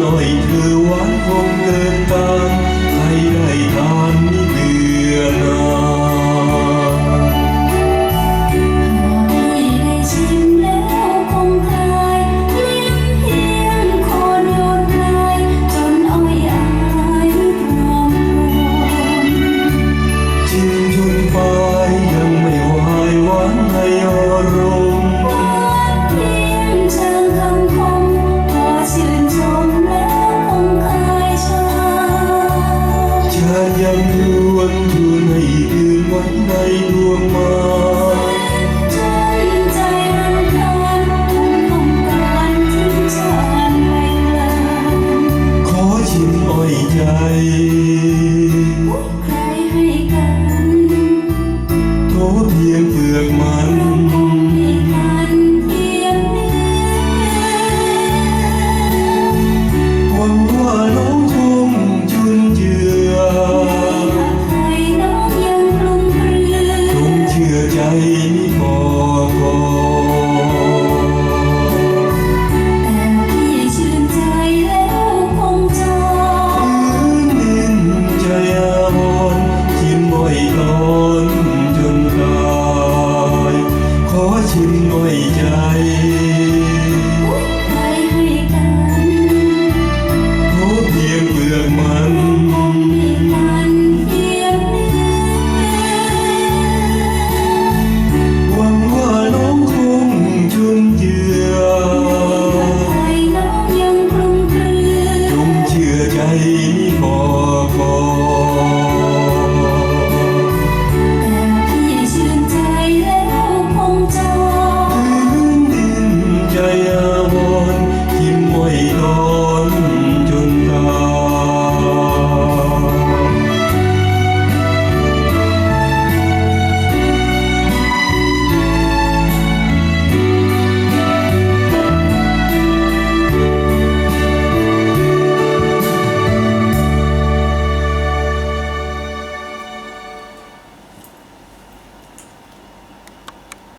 nỗi thừa oán không ngờ วัดในดวงมารที่จะให้แล้วขอชิมอ้อยใจ Ngôi